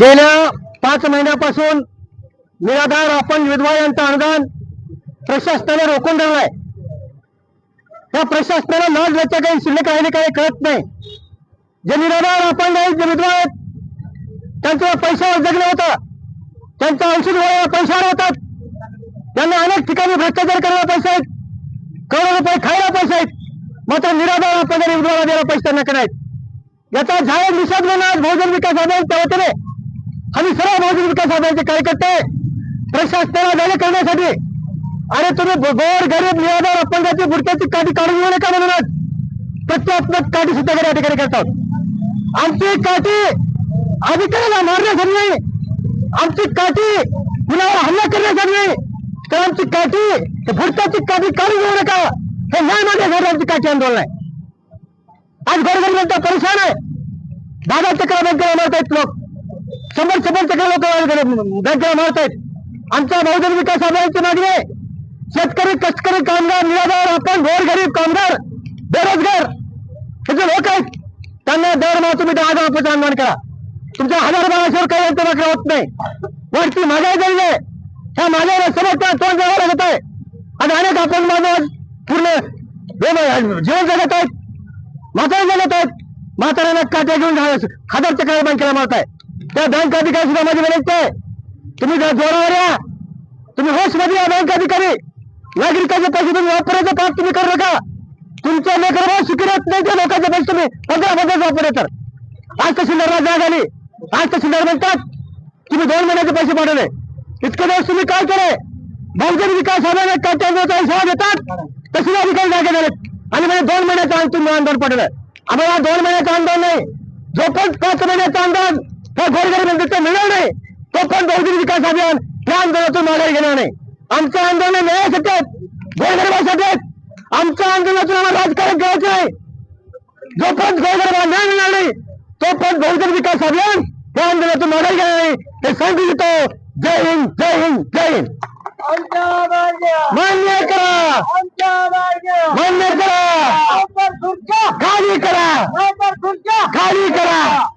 गेल्या पाच महिन्यापासून निराधार आपण विधवा यांचं अनुदान प्रशासनाने रोखून ठेवलंय त्या प्रशासनाला लाज याच्या काही शिल्लक आहे काही कळत नाही. जे निराधार आपण आहेत जे विधवा आहेत त्यांचं पैशावर जगलं होतं. त्यांचं औषध गोळ्या पैशावर होतात. त्यांना अनेक ठिकाणी भ्रष्टाचार करायला पैसे आहेत. करोडो रुपये खायला पैसे आहेत. मात्र निराधार आपण विधवाला द्यायला पैसे त्यांना करायत याचा जाहीर निषेध म्हणून आज बहुजन विकास आघाडीच्या वतीने आम्ही सर्व बहुजन विकास आघाडीचे कार्यकर्ते प्रशासनाला जागे करण्यासाठी. अरे तुम्ही गोर गरीब निराधार अपंगाची बुडक्याची काठी काढून घेऊ नका म्हणूनच प्रत्यात्मक काठी सुद्धा या ठिकाणी करतात. आमची काठी अधिकाऱ्याला मारण्यासाठी नाही. आमची काठी कुणावर हल्ला करण्यासाठी नाही. तर आमची काठी त्या बुडक्याची काठी काढून घेऊ नका. हे नाही मागण्यासाठी आमची काठी आंदोलन आहे. आज गोरगरीबांचा जनता परेशान आहे. दादा चक्रा बँकेला मारत आहेत लोक शंभर शंभर चक्र लोक बँकेला मारतायत आहेत आमच्या बहुजन विकास आघाडीची मागणी आहे. शेतकरी कष्टकरी कामगार निराधार आपण गोरगरीब कामगार बेरोजगार हे जे लोक आहेत त्यांना दरमहा तुम्ही दहा हजार रुपयाचं अनुदान करा. तुमच्या हजार बाराशेवर काही यांचं मागणं होत नाही. वरती महागाई झाली आहे. ह्या महागाईला समजता तोंड द्यावं लागत आहे. आणि अनेक आपण माझं पूर्ण हे जीवन जगत आहेत. म्हातारे जगत आहेत. म्हाताऱ्यांना काट्या घेऊन हजार चक्र बँकेला मारत आहे त्या बँक अधिकारी सुद्धा माझी विनंती आहे तुम्ही जोरावर या. तुम्ही होशमध्ये या बँक अधिकारी. नागरिकांचे पैसे तुम्ही वापरायचं काम तुम्ही करू नका. तुमच्या लेकर सुखी नाही त्या लोकांचे पैसे तुम्ही पंधरा पंधरा वापर तर. आज तहसीलदारला जाग आली. आज तहसीलदार म्हणतात. तुम्ही दोन महिन्याचे पैसे पाठवले. इतके दिवस तुम्ही काय केले? बहुजन विकास आघाडी काट्यांचा इशारा देतात? तहसील अधिकारी जागे झालेत. आणि म्हणजे दोन महिन्याचं तुम्ही आंदोलन पाठवलं आम्हाला दोन महिन्याचं आंदोलन नाही. जोपर्यंत पाच महिन्याचं आंदोलन त्या गोरगरीब मिळणार नाही. तो पण बहुजन विकास अभियान त्या आंदोलनातून माघारी घेणार नाही. आमचं आंदोलन न्यायासाठी आहेत गोरगरिबासाठी आहेत. आमच्या आंदोलनातून आम्हाला राजकारण करायचं नाही जो पण गोरगरिबाला न्याय मिळणार नाही तो पण बहुजन विकास अभियान त्या आंदोलनातून माघारी घेणार नाही. हे सांगू इच्छितो जय हिंद जय हिंद जय हिंद. मान्य करा. मान्य करा. खाली करा. खाली करा.